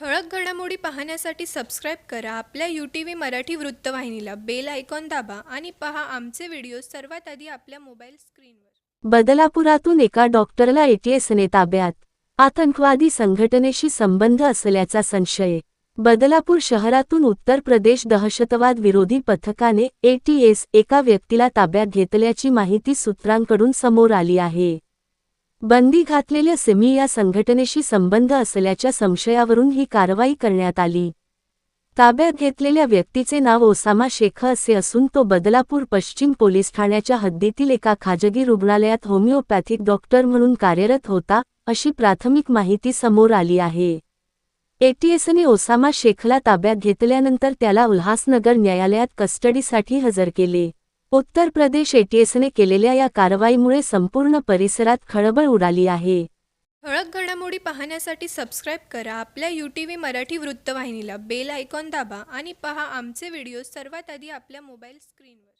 ठळक घडामोडी पाहण्यासाठी सबस्क्राईब करा. आपल्या यू टी व्ही मराठी वृत्तवाहिनीला बेल आयकॉन दाबा आणि पहा आमचे व्हिडिओ सर्वात आधी आपल्या मोबाईल स्क्रीनवर बदलापुरातून एका डॉक्टरला एटीएसने ताब्यात. आतंकवादी संघटनेशी संबंध असल्याचा संशय. बदलापूर शहरातून उत्तर प्रदेश दहशतवाद विरोधी पथकाने एटीएस एका व्यक्तीला ताब्यात घेतल्याची माहिती सूत्रांकडून समोर आली आहे. बंदी घातलेल्या सिमी या संघटनेशी संबंध असल्याच्या संशयावरून ही कारवाई करण्यात आली. ताब्यात घेतलेल्या व्यक्तीचे नाव ओसामा शेख असे असून तो बदलापूर पश्चिम पोलीस ठाण्याच्या हद्दीतील एका खाजगी रुग्णालयात होमिओपॅथिक डॉक्टर म्हणून कार्यरत होता अशी प्राथमिक माहिती समोर आली आहे. एटीएसने ओसामा शेखला ताब्यात घेतल्यानंतर त्याला उल्हासनगर न्यायालयात कस्टडीसाठी हजर केले. उत्तर प्रदेश एटीएसने केलेल्या या कारवाईमुळे संपूर्ण परिसरात खळबळ उडाली आहे. ठळक घडामोडी पाहण्यासाठी सबस्क्राईब करा. आपल्या यू टी व्ही मराठी वृत्तवाहिनीला बेल आयकॉन दाबा आणि पहा आमचे व्हिडिओ सर्वात आधी आपल्या मोबाईल स्क्रीनवर